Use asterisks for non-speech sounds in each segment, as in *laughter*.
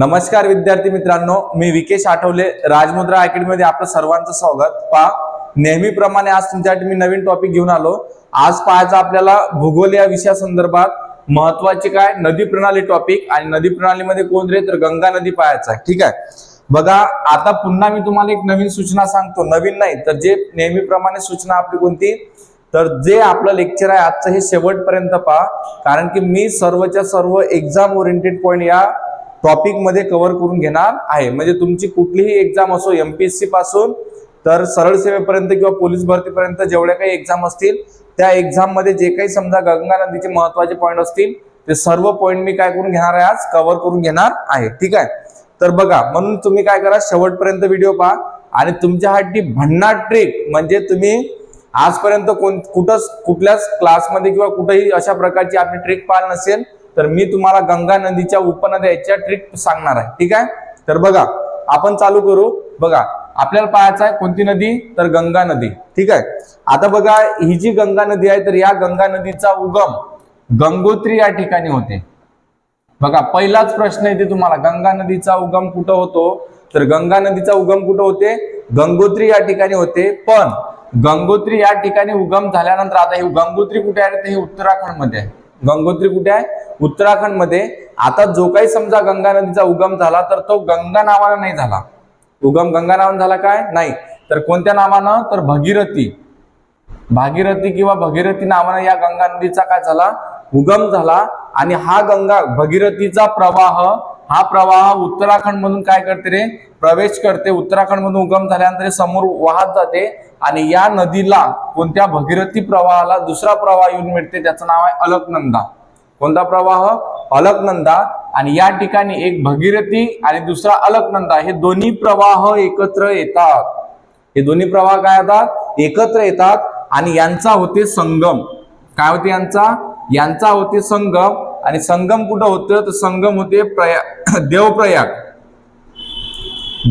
नमस्कार विद्यार्थी मित्रांनो मी विकेश आठवले राजमुद्रा अकॅडमीमध्ये आपलं सर्वांचं स्वागत. पा नेहमीप्रमाणे आज तुमच्यासाठी मी नवीन टॉपिक घेऊन आलो. आज पाहायचं आपल्याला भूगोल या विषयासंदर्भात महत्त्वाचे काय? नदी प्रणाली टॉपिक आणि नदी प्रणालीमध्ये कोण रे? तर गंगा नदी पाहायचा आहे. ठीक आहे? बघा आता पुन्हा मी तुम्हाला एक नवीन सूचना सांगतो. नवीन नाही तर जे नेहमीप्रमाणे सूचना आपली कोणती? तर जे आपलं लेक्चर आहे आजचं हे शेवटपर्यंत पहा. कारण की मी सर्वच्या सर्व एक्झाम ओरिएंटेड पॉईंट या टॉपिकमध्ये कव्हर करून घेणार आहे. म्हणजे तुमची कुठलीही एक्झाम असो एम पी एसपासून तर सरळ सेवेपर्यंत किंवा पोलीस भरतीपर्यंत जेवढ्या काही एक्झाम असतील त्या एक्झाममध्ये जे काही समजा गंगा नदीचे महत्त्वाचे पॉईंट असतील ते सर्व पॉईंट मी काय करून घेणार आहे आज? कव्हर करून घेणार आहे. ठीक आहे? तर बघा म्हणून तुम्ही काय करा शेवटपर्यंत व्हिडिओ पहा आणि तुमच्यासाठी भन्नाट ट्रिक म्हणजे तुम्ही आजपर्यंत कोण कुठंच कुठल्याच क्लासमध्ये किंवा कुठेही अशा प्रकारची आपली ट्रिक पाहिली नसेल तर मी तुम्हाला गंगा नदीच्या उपनद्याच्या ट्रिक सांगणार आहे. ठीक आहे? तर बघा आपण चालू करू. बघा आपल्याला पाहायचं आहे कोणती नदी? तर गंगा नदी. ठीक आहे? आता बघा ही जी गंगा नदी आहे तर या गंगा नदीचा उगम गंगोत्री या ठिकाणी होते. बघा पहिलाच प्रश्न येते तुम्हाला. गंगा नदीचा उगम कुठं होतो? तर गंगा नदीचा उगम कुठं होते? गंगोत्री या ठिकाणी होते. पण गंगोत्री या ठिकाणी उगम झाल्यानंतर आता ही गंगोत्री कुठे आहे? तर हे उत्तराखंडमध्ये आहे. गंगोत्री कुठे आहे? उत्तराखंडमध्ये आता जो काही समजा गंगा नदीचा उगम झाला तर तो गंगा नावानं नाही झाला. उगम गंगा नावानं झाला काय? नाही. तर कोणत्या नावानं? तर भगीरथी. भागीरथी किंवा भगीरथी नावानं या गंगा नदीचा काय झाला? उगम झाला. आणि हा गंगा भगीरथीचा प्रवाह हा प्रवाह उत्तराखंड मधून काय करते रे? प्रवेश करते. उत्तराखंड मधून उगम झाल्यानंतर समोर वाहत जाते. आणि या नदीला कोणत्या भगीरथी प्रवाहाला दुसरा प्रवाह येऊन मिळते? त्याचं नाव आहे अलकनंदा. कोणता प्रवाह? अलकनंदा. आणि या ठिकाणी एक भगीरथी आणि दुसरा अलकनंदा. हे दोन्ही प्रवाह एकत्र येतात. हे दोन्ही प्रवाह काय येतात एकत्र येतात. आणि यांचा होते संगम. काय होते यांचा? यांचा होते संगम. आणि संगम कुठं होतं? तर संगम होते प्रया *coughs* देवप्रयाग.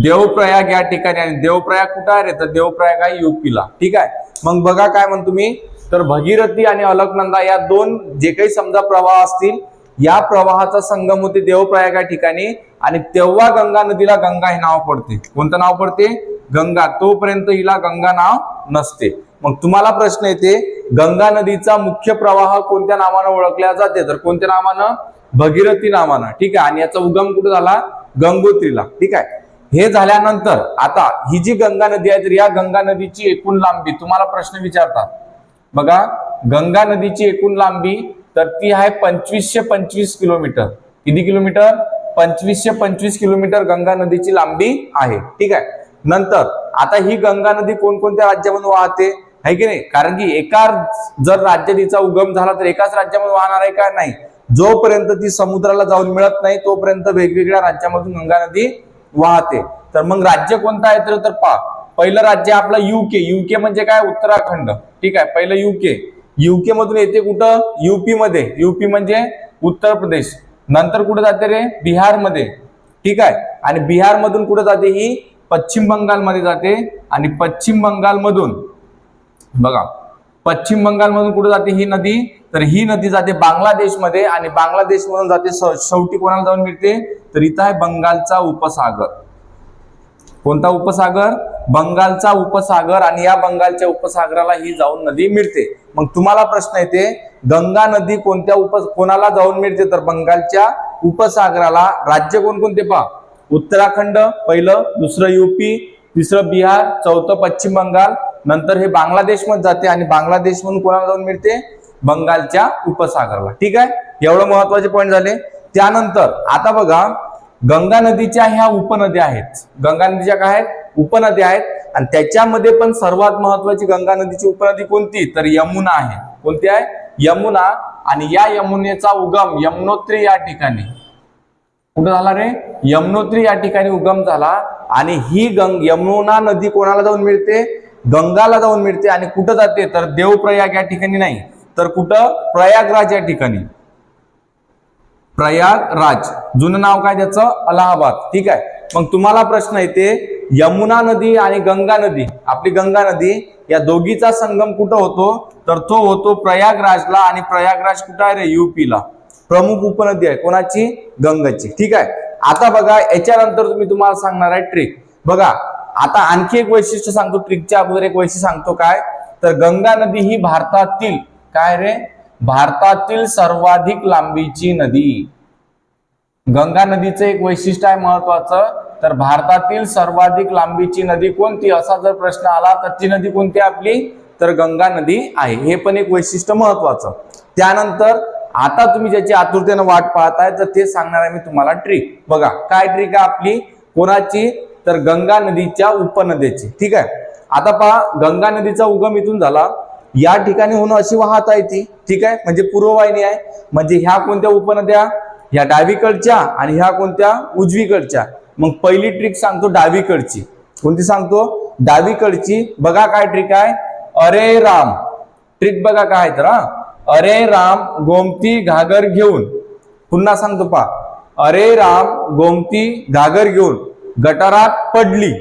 देवप्रयाग या ठिकाणी. आणि देवप्रयाग कुठं आहे तर देवप्रयाग आहे युपीला. ठीक आहे? मग बघा काय म्हणतो मी? तर भगीरथी आणि अलकनंदा या दोन जे काही समजा प्रवाह असतील या प्रवाहाचा संगम होते देवप्रयाग या ठिकाणी आणि तेव्हा गंगा नदीला गंगा हे नाव पडते. कोणतं नाव पडते? गंगा. तोपर्यंत हिला गंगा नाव नसते. मग तुम्हाला प्रश्न येते गंगा नदीचा मुख्य प्रवाह कोणत्या नावानं ओळखला जाते? तर कोणत्या नावानं? भगीरथी नावानं. ठीक आहे? आणि याचा उगम कुठे झाला? गंगोत्रीला. ठीक आहे? हे झाल्यानंतर आता ही जी गंगा नदी आहे तर या गंगा नदीची एकूण लांबी तुम्हाला प्रश्न विचारतात. बघा गंगा नदीची एकूण लांबी तर ती आहे पंचवीसशे पंचवीस किलोमीटर. किती किलोमीटर? पंचवीसशे पंचवीस किलोमीटर गंगा नदीची लांबी आहे. ठीक आहे? नंतर आता ही गंगा नदी कोणकोणत्या राज्यामधून वाहते? आहे की नाही? कारण की एका जर राज्य तिचा उगम झाला तर एकाच राज्यामध्ये वाहणार आहे का? नाही. जोपर्यंत ती समुद्राला जाऊन मिळत नाही तोपर्यंत वेगवेगळ्या राज्यामधून गंगा नदी वाहते. तर मग राज्य कोणतं आहे? तर तर पा पहिलं राज्य आपलं युके युके म्हणजे काय? उत्तराखंड. ठीक आहे? पहिलं युके युके मधून येते कुठं? युपी मध्ये. युपी म्हणजे उत्तर प्रदेश. नंतर कुठे जाते रे? बिहारमध्ये ठीक आहे? आणि बिहार मधून कुठे जाते ही? पश्चिम बंगाल मध्ये जाते. आणि पश्चिम बंगाल मधून बघा पश्चिम बंगाल मधून कुठे जाते ही नदी? तर ही नदी जाते बांगलादेशमध्ये आणि बांगलादेश मधून जाते शेवटी कोणाला जाऊन मिळते? तर इथं आहे बंगालचा उपसागर. कोणता उपसागर? बंगालचा उपसागर आणि या बंगालच्या उपसागराला ही जाऊन नदी मिळते. मग तुम्हाला प्रश्न येते गंगा नदी कोणत्या उप कोणाला जाऊन मिळते? तर बंगालच्या उपसागराला राज्य कोणकोणते पहा? उत्तराखंड पहिलं दुसरं युपी तिसरं बिहार चौथं पश्चिम बंगाल नंतर हे बांगलादेशमध्ये जाते आणि बांगलादेश म्हणून कोणाला जाऊन मिळते? बंगालच्या उपसागराला. ठीक आहे? एवढं महत्त्वाचे पॉईंट झाले. त्यानंतर आता बघा गंगा नदीच्या ह्या उपनद्या आहेत. गंगा नदीच्या काय आहेत? उपनद्या आहेत. आणि त्याच्यामध्ये पण सर्वात महत्वाची गंगा नदीची उपनदी कोणती? तर यमुना आहे. कोणती आहे? यमुना. आणि या यमुनेचा उगम यमुनोत्री या ठिकाणी. कुठं झाला रे? यमुनोत्री या ठिकाणी उगम झाला. आणि ही गंग यमुना नदी कोणाला जाऊन मिळते? गंगाला जाऊन मिळते. आणि कुठं जाते? तर देवप्रयाग या ठिकाणी नाही. तर कुठं? प्रयागराज या ठिकाणी. प्रयागराज. जुनं नाव काय त्याचं? अलाहाबाद. ठीक आहे? मग तुम्हाला प्रश्न येते. यमुना नदी आणि गंगा नदी आपली गंगा नदी या दोघीचा संगम कुठं होतो? तर तो होतो प्रयागराजला आणि प्रयागराज कुठं आहे रे? युपीला प्रमुख उपनदी आहे. कोणाची? गंगाची. ठीक आहे? आता बघा याच्यानंतर तुम्ही तुम्हाला सांगणार आहे ट्रिक बघा आता आणखी एक वैशिष्ट्य सांगतो. ट्रिकच्या अगोदर एक वैशिष्ट्य सांगतो काय? तर गंगा नदी ही भारतातील काय रे? भारतातील सर्वाधिक लांबीची नदी. गंगा नदीचं एक वैशिष्ट्य आहे महत्वाचं. तर भारतातील सर्वाधिक लांबीची नदी कोणती? असा जर प्रश्न आला तर ती नदी कोणती आहे आपली? तर गंगा नदी आहे. हे पण एक वैशिष्ट्य महत्वाचं त्यानंतर आता तुम्ही ज्याची आतुरतेनं वाट पाहताय तर ते सांगणार आहे मी तुम्हाला ट्रिक बघा काय ट्रिक आहे आपली? कोणाची? तर गंगा नदीच्या उपनद्याची ठीक आहे? आता पहा गंगा नदीचा उगम इथून झाला. या ठिकाणी होणं अशी वाहत आहे ती. ठीक आहे? म्हणजे पूर्ववाहिनी आहे. म्हणजे ह्या कोणत्या उपनद्या? ह्या डावीकडच्या आणि ह्या कोणत्या? उजवीकडच्या. मग पहिली ट्रिक सांगतो डावीकडची. कोणती सांगतो? डावीकडची. बघा काय ट्रिक आहे. अरे राम. ट्रिक बघा काय तर हा. अरे राम गोमती घागर घेऊन. पुन्हा सांगतो पा अरे राम गोमती घागर घेऊन. गटारात पडली.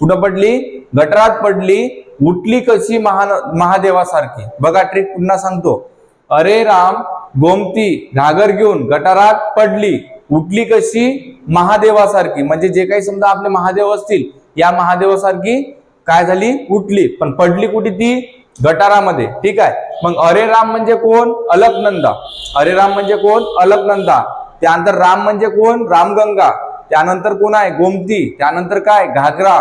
कुठं पडली? गटारात पडली. उठली कशी महान महादेवासारखी. बघा ट्रिक पुन्हा सांगतो. अरे राम गोमती घागर घेऊन गटारात पडली. उठली कशी? महादेवासारखी. म्हणजे जे काही समजा आपले महादेव असतील या महादेवासारखी काय झाली? उठली. पण पडली कुठे ती? गटारामध्ये. ठीक आहे? मग अरे राम म्हणजे कोण? अलकनंदा. अरे राम म्हणजे कोण? अलकनंदा. त्यानंतर राम म्हणजे कोण? रामगंगा. त्यानंतर कोण आहे? गोमती. त्यानंतर काय? घागरा.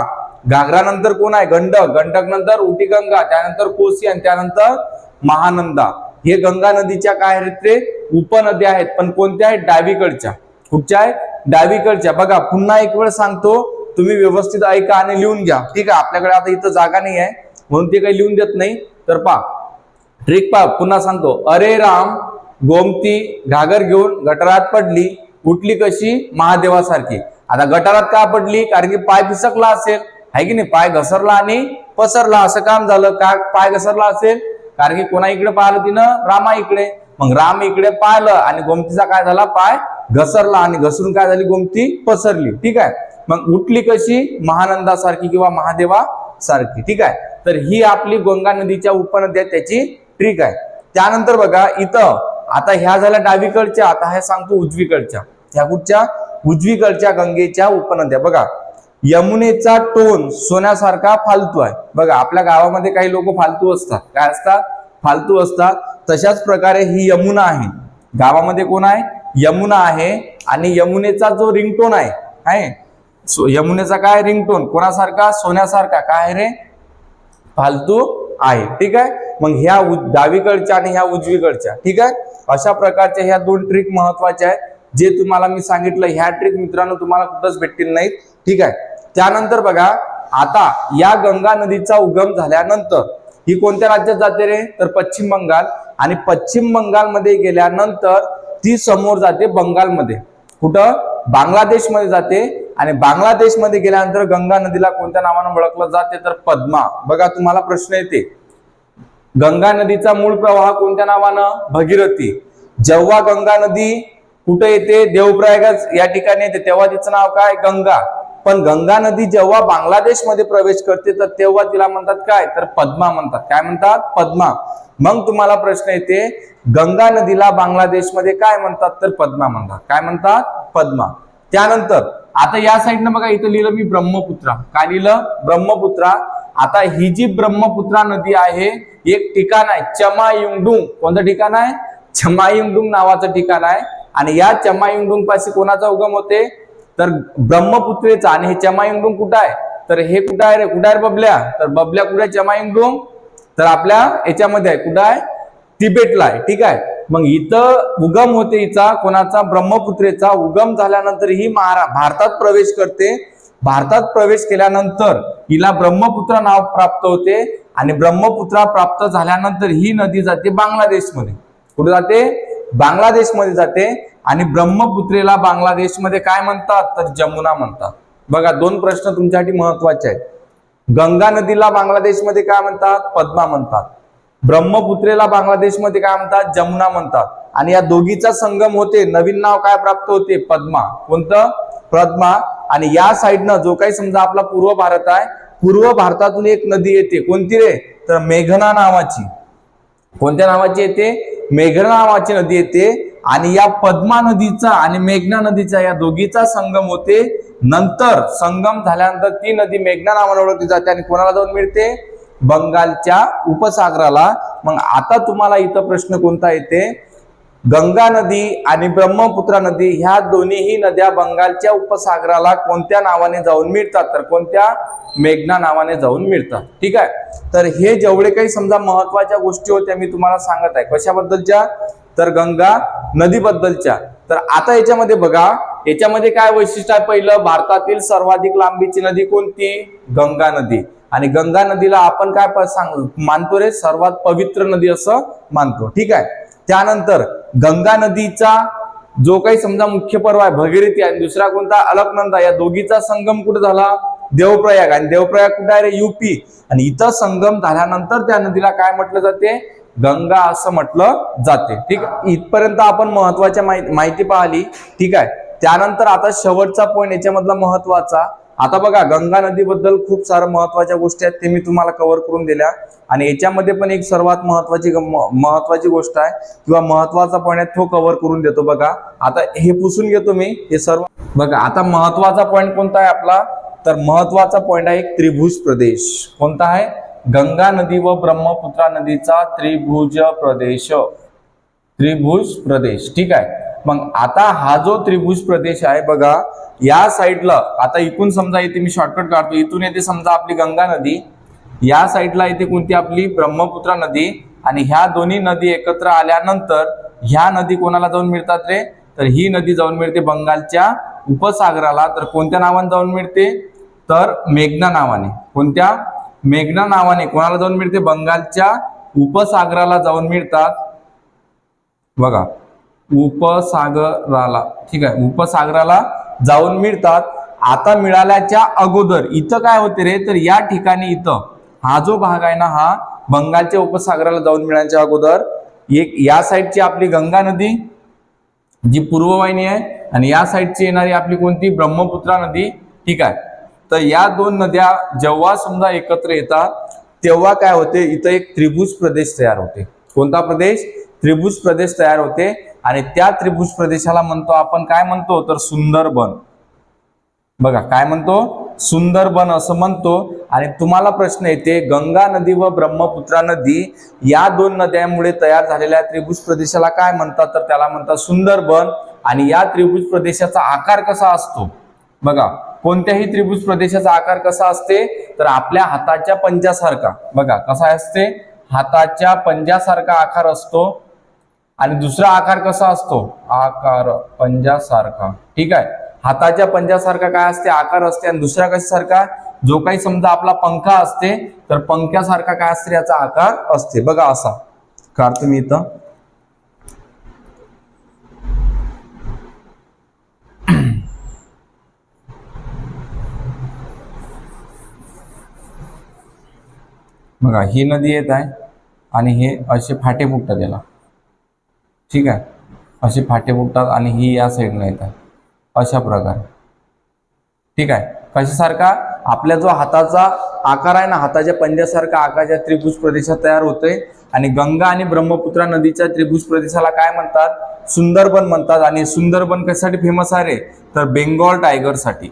घागरा नंतर कोण आहे? गंडक. गंडक नंतर उटी गंगा त्यानंतर कोसी आणि त्यानंतर महानंदा. हे गंगा नदीच्या काय आहेत ते उपनद्या आहेत. पण कोणत्या आहेत? डावीकडच्या. कुठच्या आहे डावीकडच्या. बघा पुन्हा एक वेळ सांगतो तुम्ही व्यवस्थित ऐका आणि लिहून घ्या. ठीक आहे आपल्याकडे आता इथं जागा नाही आहे म्हणून ते काही लिहून देत नाही. तर पा ट्रिक पा पुन्हा सांगतो. अरे राम गोमती घागर घेऊन गटारात पडली उठली कशी? महादेवासारखी. आता गटारात का पडली? कारण की पाय फिसकला असेल. आहे की नाही? पाय घसरला आणि पसरला. असं काम झालं. का पाय घसरला असेल? कारण की कोणा इकडे पाहिलं तिनं? रामा इकडे. मग राम इकडे पाहिलं आणि गोमतीचा काय झाला? पाय घसरला आणि घसरून काय झाली गोमती? पसरली. ठीक आहे? मग उठली कशी? महानंदासारखी किंवा महादेवा सारखी ठीक आहे? तर ही आपली गंगा नदीच्या उपनद्या त्याची ट्रिक आहे. त्यानंतर बघा इथं आता ह्या झाल्या डावीकडच्या आता हे सांगतो उजवीकडच्या. ह्या कुठच्या? उजवीकडच्या गंगेच्या उपनद्या. बघा यमुनेचा टोन सोन्यासारखा फालतू आहे. बघा आपल्या गावामध्ये काही लोक फालतू असतात. काय असतात? फालतू असतात. तशाच प्रकारे ही यमुना आहे. गावामध्ये कोण आहे? यमुना आहे आणि यमुनेचा जो रिंगटोन आहे आहे सो यमुनेचा काय रिंगटोन कोणासारखा? सोन्यासारखा. काय रे? फालतू आहे. ठीक आहे? मग ह्या डावीकडच्या आणि ह्या उजवीकडच्या. ठीक आहे? अशा प्रकारच्या ह्या दोन ट्रिक महत्त्वाच्या आहेत. जे तुम्हाला मी सांगितलं ह्या ट्रिक मित्रांनो तुम्हाला कुठंच भेटतील नाहीत. ठीक आहे? त्यानंतर बघा आता या गंगा नदीचा उगम झाल्यानंतर ही कोणत्या राज्यात जाते रे? तर पश्चिम बंगाल. आणि पश्चिम बंगालमध्ये गेल्यानंतर ती समोर जाते बंगालमध्ये. कुठं? बांगलादेशमध्ये जाते आणि बांगलादेशमध्ये गेल्यानंतर गंगा नदीला कोणत्या नावानं ओळखलं जाते तर पद्मा. बघा तुम्हाला प्रश्न येते. गंगा नदीचा मूळ प्रवाह कोणत्या नावानं? भगीरथी. जेव्हा गंगा नदी कुठे येते? देवप्रयागच या ठिकाणी येते. तेव्हा तिचं नाव काय? गंगा. पण गंगा नदी जेव्हा बांगलादेशमध्ये प्रवेश करते तर तेव्हा तिला म्हणतात काय? तर पद्मा म्हणतात. काय म्हणतात? पद्मा. मग तुम्हाला प्रश्न येते गंगा नदीला बांगलादेशमध्ये काय म्हणतात? तर पद्मा म्हणतात. काय म्हणतात? पद्मा. त्यानंतर आता या साईडनं बघा इथं लिहिलं मी ब्रह्मपुत्रा. काय लिहिलं? ब्रह्मपुत्रा. आता ही जी ब्रह्मपुत्रा नदी आहे एक ठिकाण आहे चमायुंगडुंग. कोणतं ठिकाण आहे? चमायुंगडुंग नावाचं ठिकाण आहे. आणि या चमायुंगडुंग पाशी कोणाचा उगम होते? तर ब्रह्मपुत्रेचा आणि हे चमायुंगडुंग कुठं आहे? तर हे कुठं आहे रे? कुठं आहे बबल्या? तर बबल्या कुठे आहे? तर आपल्या याच्यामध्ये आहे कुठं आहे? तिबेटला आहे ठीक आहे? मग इथं उगम होते हिचा कोणाचा? ब्रह्मपुत्रेचा. उगम झाल्यानंतर ही महारा भारतात प्रवेश करते. भारतात प्रवेश केल्यानंतर हिला ब्रह्मपुत्रा नाव प्राप्त होते आणि ब्रह्मपुत्रा प्राप्त झाल्यानंतर ही नदी जाते बांगलादेशमध्ये. कुठे जाते? बांगलादेशमध्ये जाते. आणि ब्रह्मपुत्रेला बांगलादेशमध्ये काय म्हणतात? तर जमुना म्हणतात. बघा दोन प्रश्न तुमच्यासाठी महत्त्वाचे आहेत. गंगा नदीला बांगलादेशमध्ये काय म्हणतात? पद्मा म्हणतात. ब्रह्मपुत्रेला बांगलादेशमध्ये काय म्हणतात? जमुना म्हणतात. आणि या दोघीचा संगम होते. नवीन नाव काय प्राप्त होते? पद्मा. कोणतं? पद्मा. आणि या साईडनं जो काही समजा आपला पूर्व भारत आहे पूर्व भारतातून एक नदी येते. कोणती रे? तर मेघना नावाची. कोणत्या नावाची येते? मेघना नावाची नदी येते. आणि या पद्मा नदीचा आणि मेघना नदीचा या दोघीचा संगम होते. नंतर संगम झाल्यानंतर ती नदी मेघना नावाने ओळखली जाते आणि कोणाला जाऊन मिळते? बंगालच्या उपसागराला. मग आता तुम्हाला इथं प्रश्न कोणता येते? गंगा नदी आणि ब्रह्मपुत्रा नदी ह्या दोन्हीही नद्या बंगालच्या उपसागराला कोणत्या नावाने जाऊन मिळतात? तर कोणत्या? मेघना नावाने जाऊन मिळतात. ठीक आहे? तर हे जेवढे काही समजा महत्त्वाच्या गोष्टी होत्या मी तुम्हाला सांगत आहे. कशाबद्दलच्या? तर गंगा नदीबद्दलच्या. तर आता याच्यामध्ये बघा याच्यामध्ये काय वैशिष्ट्य आहे पहिलं? भारतातील सर्वाधिक लांबीची नदी कोणती? गंगा नदी. आणि गंगा नदीला आपण काय प- सांग मानतो रे? सर्वात पवित्र नदी असं मानतो. ठीक आहे? त्यानंतर गंगा नदीचा जो काही समजा मुख्य पर्व आहे भगीरथी आणि दुसरा कोणता? अलकनंदा या दोघीचा संगम कुठे झाला? देवप्रयाग. आणि देवप्रयाग कुठे आहे रे? युपी आणि इथं संगम झाल्यानंतर त्या नदीला काय म्हटलं जाते? गंगा असं म्हटलं जाते. ठीक इथपर्यंत आपण महत्त्वाच्या माहिती पाहिली. ठीक आहे? त्यानंतर आता शेवटचा पॉईंट याच्यामधला महत्त्वाचा. आता बघा गंगा नदीबद्दल खूप सारं महत्त्वाच्या गोष्टी आहेत ते मी तुम्हाला कव्हर करून दिल्या. आणि याच्यामध्ये पण एक सर्वात महत्वाची महत्वाची गोष्ट आहे किंवा महत्त्वाचा पॉईंट आहे तो कव्हर करून देतो बघा. आता हे पुसून घेतो मी हे सर्व बघा आता महत्त्वाचा पॉईंट कोणता आहे आपला? तर महत्त्वाचा पॉईंट आहे एक त्रिभुज प्रदेश. कोणता आहे? गंगा नदी व ब्रह्मपुत्रा नदीचा त्रिभुज प्रदेश. त्रिभुज प्रदेश. ठीक आहे. मग आता हा जो त्रिभुज प्रदेश आहे बघा या साईडला आता इकून समजा इथे मी शॉर्टकट काढतो इथून येते समजा आपली गंगा नदी या साईडला इथे कोणती आपली ब्रह्मपुत्रा नदी आणि ह्या दोन्ही नदी एकत्र आल्यानंतर ह्या नदी कोणाला जाऊन मिळतात रे? तर ही नदी जाऊन मिळते बंगालच्या उपसागराला. तर कोणत्या नावाने जाऊन मिळते? तर मेघना नावाने. कोणत्या? मेघना नावाने कोणाला जाऊन मिळते? बंगालच्या उपसागराला जाऊन मिळतात. बघा उपसागराला ठीक आहे उपसागराला जाऊन मिळतात. आता मिळाल्याच्या अगोदर इथं काय होते रे? तर या ठिकाणी इथं हा जो भाग आहे ना हा बंगालच्या उपसागराला जाऊन मिळण्याच्या अगोदर एक या साईडची आपली गंगा नदी जी पूर्ववाहिनी आहे आणि या साईडची येणारी आपली कोणती? ब्रह्मपुत्रा नदी ठीक आहे. तर या दोन नद्या जेव्हा समजा एकत्र येतात तेव्हा काय होते? इथं एक त्रिभुज प्रदेश तयार होते. कोणता प्रदेश? त्रिभुज प्रदेश तयार होते. आणि त्या त्रिभुज प्रदेशाला म्हणतो आपण काय म्हणतो? तर सुंदरबन. बघा काय म्हणतो? सुंदरबन असं म्हणतो. आणि तुम्हाला प्रश्न येते गंगा नदी व ब्रह्मपुत्रा नदी या दोन नद्यांमुळे तयार झालेल्या त्रिभुज प्रदेशाला काय म्हणतात? तर त्याला म्हणतात सुंदरबन. आणि या त्रिभुज प्रदेशाचा आकार कसा असतो? बघा कोणत्याही त्रिभुज प्रदेशाचा आकार कसा असते? तर आपल्या हाताच्या पंजासारखा. बघा कसा असते? हाताच्या पंजासारखा आकार असतो. आणि दुसरा आकार कसा असतो? आकार पंजासारखा. ठीक आहे? हाताच्या पंजासारखा काय असते? आकार असते. आणि दुसरा कशासारखा? जो काही समजा आपला पंखा असते तर पंख्यासारखा काय असते? याचा आकार असते. बघा असा. काढतो मी इथं. बघा ही नदी येत आहे आणि हे असे फाटे फुटतात याला. ठीक आहे? असे फाटे फुटतात आणि ही या साईडला येतात अशा प्रकारे. ठीक आहे? कशासारखा? आपल्या जो हाताचा आकार आहे ना हाताच्या पंजासारखा आकाराच्या त्रिभुज प्रदेशात तयार होतोय. आणि गंगा आणि ब्रह्मपुत्रा नदीच्या त्रिभुज प्रदेशाला काय म्हणतात? सुंदरबन म्हणतात. आणि सुंदरबन कशासाठी फेमस आहे रे? तर बेंगॉल टायगरसाठी.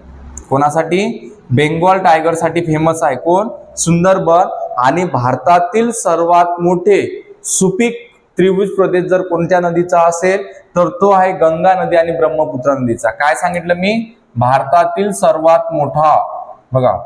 कोणासाठी? बेंगॉल टायगरसाठी फेमस आहे कोण? सुंदरबन आणि भारतातील सर्वात मोठे सुपीक त्रिभुज प्रदेश जर कोणत्या नदीचा असेल तर तो आहे गंगा नदी आणि ब्रह्मपुत्रा नदीचा. काय सांगितलं मी? भारतातील सर्वात मोठा बघा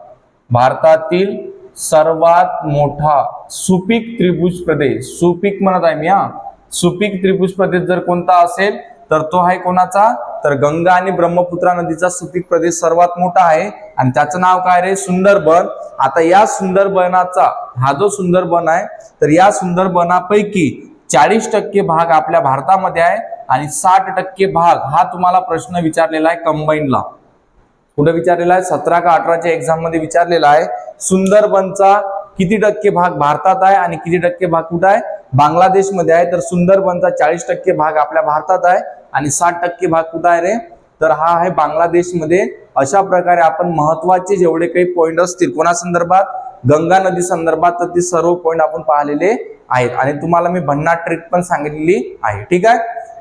भारतातील सर्वात मोठा सुपीक त्रिभुज प्रदेश सुपीक म्हणत आहे मी हा. सुपीक त्रिभुज प्रदेश जर कोणता असेल तर तो आहे कोणाचा? तर गंगा आणि ब्रह्मपुत्रा नदीचा सुपीक प्रदेश सर्वात मोठा आहे. आणि त्याचं नाव काय रे? सुंदरबन. आता या सुंदरबनाचा हा जो सुंदरबन आहे तर या सुंदरबनापैकी चाळीस टक्के भाग आपल्या भारतामध्ये आहे आणि साठ टक्के भाग हा तुम्हाला प्रश्न विचारलेला आहे कंबाईनला कुठे विचारलेला आहे? सतरा का अठराच्या एक्झाममध्ये विचारलेला आहे. सुंदरबनचा किती टक्के भाग भारतात आहे आणि किती टक्के भाग कुठं आहे? बांगलादेशमध्ये आहे. तर सुंदरबनचा चाळीस टक्के भाग आपल्या भारतात आहे. आणि साठ टक्के भाग कुठं आहे रे? तर हा आहे बांगलादेशमध्ये. अशा प्रकारे आपण महत्त्वाचे जेवढे काही पॉईंट असतील कोणा संदर्भात? गंगा नदी संदर्भात तर ते सर्व पॉईंट आपण पाहिलेले आहेत. आणि तुम्हाला मी भन्नाट ट्रिक पण सांगितलेली आहे. ठीक आहे?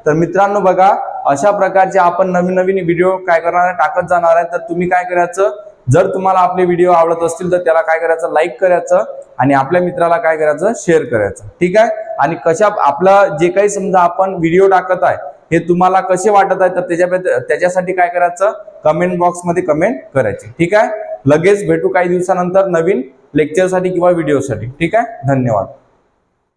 तर मित्रांनो बघा अशा प्रकारचे आपण नवीन नवीन व्हिडिओ काय करणार टाकत जाणार आहे. तर तुम्ही काय करायचं? जर तुम्हाला आपले व्हिडिओ आवडत असतील तर त्याला काय करायचं? लाईक करायचं आणि आपल्या मित्राला काय करायचं? शेअर करायचं. ठीक आहे? आणि कशा आपलं जे काही समजा आपण व्हिडिओ टाकत आहे हे तुम्हाला कसे वाटत आहे? तर त्याच्या त्याच्यासाठी काय करायचं? कमेंट बॉक्समध्ये कमेंट करायची. ठीक आहे? लगेच भेटू काही दिवसानंतर नवीन लेक्चरसाठी किंवा व्हिडिओसाठी ठीक आहे? धन्यवाद.